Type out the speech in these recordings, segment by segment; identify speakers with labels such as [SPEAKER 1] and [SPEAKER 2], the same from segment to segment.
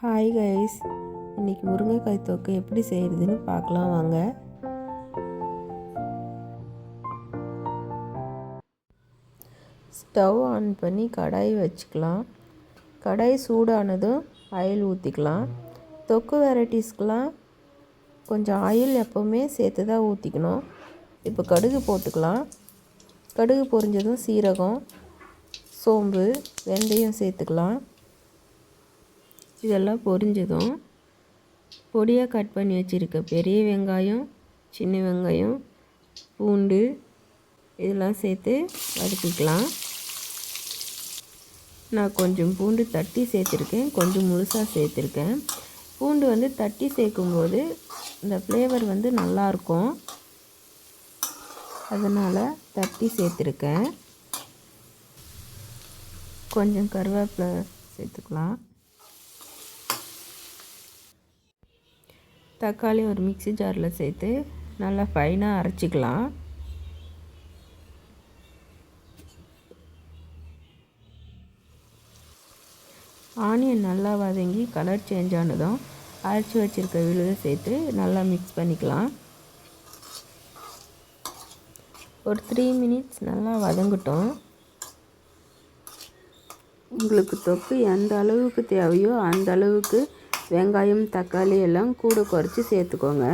[SPEAKER 1] Hi guys இன்றைக்கி முருங்கைக்காய் தொக்கு எப்படி செய்கிறதுன்னு பார்க்கலாம் வாங்க. ஸ்டவ் ஆன் பண்ணி கடாய் வச்சுக்கலாம். கடாய் சூடானதும் ஆயில் ஊற்றிக்கலாம் தொக்கு வெரைட்டிஸ்க்கெலாம் கொஞ்சம் ஆயில் எப்போவுமே சேர்த்து தான் ஊற்றிக்கணும் இப்போ கடுகு போட்டுக்கலாம். கடுகு பொரிஞ்சதும் சீரகம் சோம்பு வெந்தயம் சேர்த்துக்கலாம். இதெல்லாம் பொரிஞ்சதும் பொடியாக கட் பண்ணி வச்சுருக்க பெரிய வெங்காயம் சின்ன வெங்காயம் பூண்டு இதெல்லாம் சேர்த்து வதக்கிக்கலாம். நான் கொஞ்சம் பூண்டு தட்டி சேர்த்துருக்கேன். கொஞ்சம் முழுசாக சேர்த்துருக்கேன். பூண்டு வந்து தட்டி சேர்க்கும்போது இந்த ஃப்ளேவர் வந்து நல்லாயிருக்கும். அதனால் தட்டி சேர்த்துருக்கேன். கொஞ்சம் கருவேப்பிலை சேர்த்துக்கலாம். தக்காளி ஒரு மிக்சி ஜாரில் சேர்த்து நல்லா ஃபைனாக அரைச்சிக்கலாம். ஆனியன் நல்லா வதங்கி கலர் சேஞ்ச் ஆனதும் அரைச்சி வச்சுருக்க விழுதை சேர்த்து நல்லா மிக்ஸ் பண்ணிக்கலாம். ஒரு த்ரீ மினிட்ஸ் நல்லா வதங்கட்டும். உங்களுக்கு தொக்கு எந்த அளவுக்கு தேவையோ அந்த அளவுக்கு வெங்காயம் தக்காளி எல்லாம் கூட குறைச்சி சேர்த்துக்கோங்க.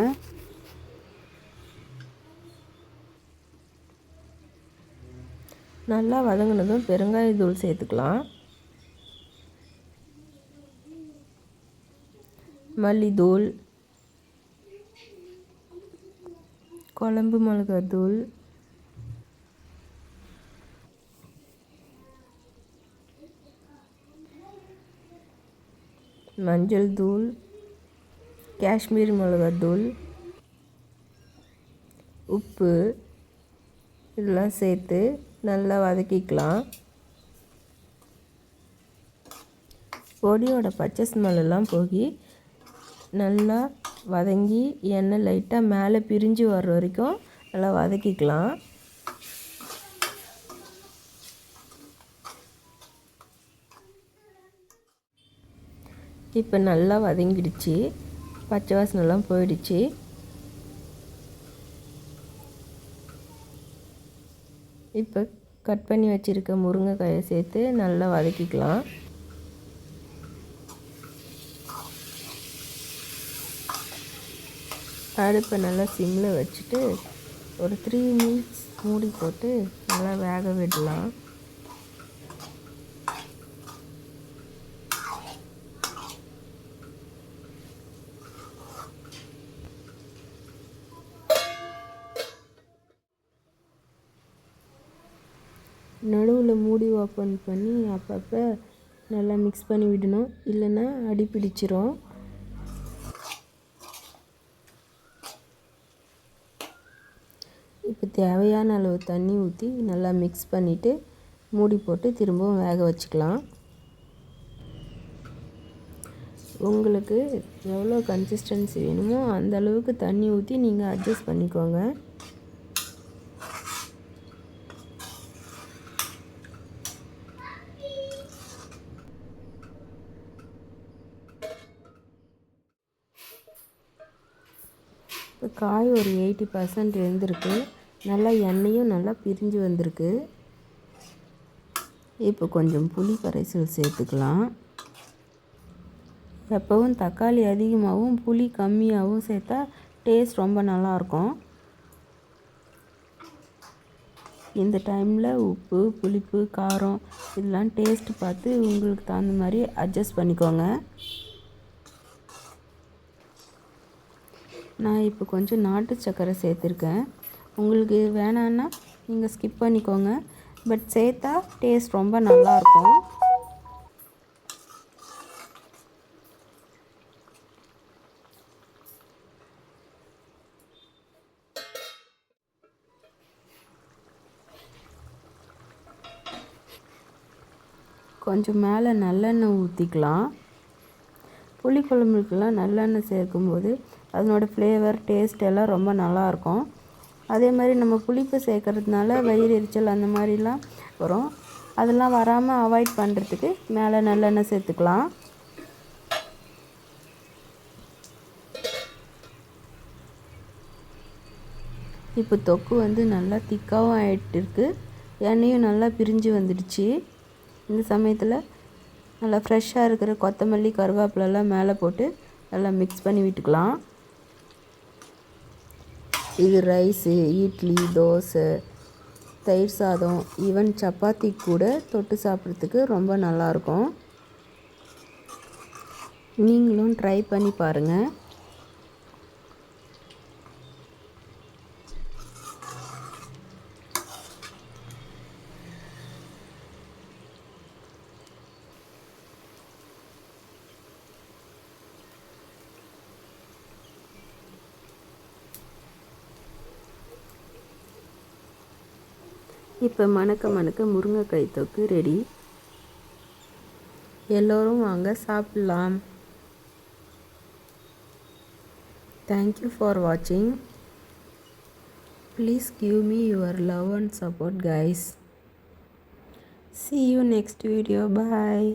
[SPEAKER 1] நல்லா வதங்கினதும் பெருங்காயத்தூள் சேர்த்துக்கலாம். மல்லித்தூள் குழம்பு மிளகாத்தூள் மஞ்சள் தூள் காஷ்மீர் மிளகாத்தூள் உப்பு இதெல்லாம் சேர்த்து நல்லா வதக்கிக்கலாம். பொடியோட பச்சை ஸ்மெல்லாம் போய் நல்லா வதங்கி எண்ணெய் லைட்டாக மேலே பிரிஞ்சு வர்ற வரைக்கும் நல்லா வதக்கிக்கலாம். இப்போ நல்லா வதங்கிடுச்சு. பச்சை வாசனெல்லாம் போயிடுச்சு. இப்போ கட் பண்ணி வச்சுருக்க முருங்கைக்காயை சேர்த்து நல்லா வதக்கிக்கலாம். அடுப்பை நல்லா சிம்மில் வச்சுட்டு ஒரு த்ரீ மினிட்ஸ் மூடி போட்டு நல்லா வேக விடலாம். நடுவில் மூடி ஓப்பன் பண்ணி அப்பப்போ நல்லா மிக்ஸ் பண்ணி விடணும். இல்லைன்னா அடி பிடிச்சிரும். இப்போ தேவையான அளவு தண்ணி ஊற்றி நல்லா மிக்ஸ் பண்ணிவிட்டு மூடி போட்டு திரும்பவும் வேக வச்சுக்கலாம். உங்களுக்கு எவ்வளோ கன்சிஸ்டன்சி வேணுமோ அந்த அளவுக்கு தண்ணி ஊற்றி நீங்கள் அட்ஜஸ்ட் பண்ணிக்கோங்க. காய் ஒரு எயிட்டி பர்சன்ட் இருந்திருக்கு. நல்லா எண்ணெயும் நல்லா பிரிஞ்சு வந்திருக்கு. இப்போ கொஞ்சம் புளி கரைசல் சேர்த்துக்கலாம். எப்போவும் தக்காளி அதிகமாகவும் புளி கம்மியாகவும் சேர்த்தா டேஸ்ட் ரொம்ப நல்லாயிருக்கும். இந்த டைமில் உப்பு புளிப்பு காரம் இதெல்லாம் டேஸ்ட்டு பார்த்து உங்களுக்கு தகுந்த மாதிரி அட்ஜஸ்ட் பண்ணிக்கோங்க. நான் இப்போ கொஞ்சம் நாட்டு சர்க்கரை சேர்த்துருக்கேன். உங்களுக்கு வேணான்னா நீங்கள் ஸ்கிப் பண்ணிக்கோங்க. பட் சேர்த்தா டேஸ்ட் ரொம்ப நல்லாயிருக்கும். கொஞ்சம் மேலே நல்லெண்ணெய் ஊற்றிக்கலாம் புளிக்குழம்புக்கெல்லாம் நல்லெண்ணெய் சேர்க்கும்போது அதனோட ஃப்ளேவர் டேஸ்ட் எல்லாம் ரொம்ப நல்லாயிருக்கும். அதே மாதிரி நம்ம புளிப்பு சேர்க்கறதுனால வயிறு எரிச்சல் அந்த மாதிரிலாம் வரும். அதெல்லாம் வராமல் அவாய்ட் பண்ணுறதுக்கு மேலே நல்லெண்ணெய் சேர்த்துக்கலாம். இப்போ தொக்கு வந்து நல்லா திக்காகவும் ஆகிட்டுருக்கு எண்ணெயும் நல்லா பிரிஞ்சு வந்துடுச்சு. இந்த சமயத்தில் நல்லா ஃப்ரெஷ்ஷாக இருக்கிற கொத்தமல்லி கருவேப்பிலெல்லாம் மேலே போட்டு நல்லா மிக்ஸ் பண்ணி விட்டுக்கலாம். இது ரைஸு இட்லி தோசை தயிர் சாதம் ஈவன் சப்பாத்தி கூட தொட்டு சாப்பிட்றதுக்கு ரொம்ப நல்லாயிருக்கும். நீங்களும் ட்ரை பண்ணி பாருங்கள் இப்போ மணக்க மணக்க முருங்கைக்காய் தொக்கு ரெடி எல்லோரும் வாங்க சாப்பிட்லாம். தேங்க்யூ ஃபார் வாட்சிங் please give me your love and support guys see you next video bye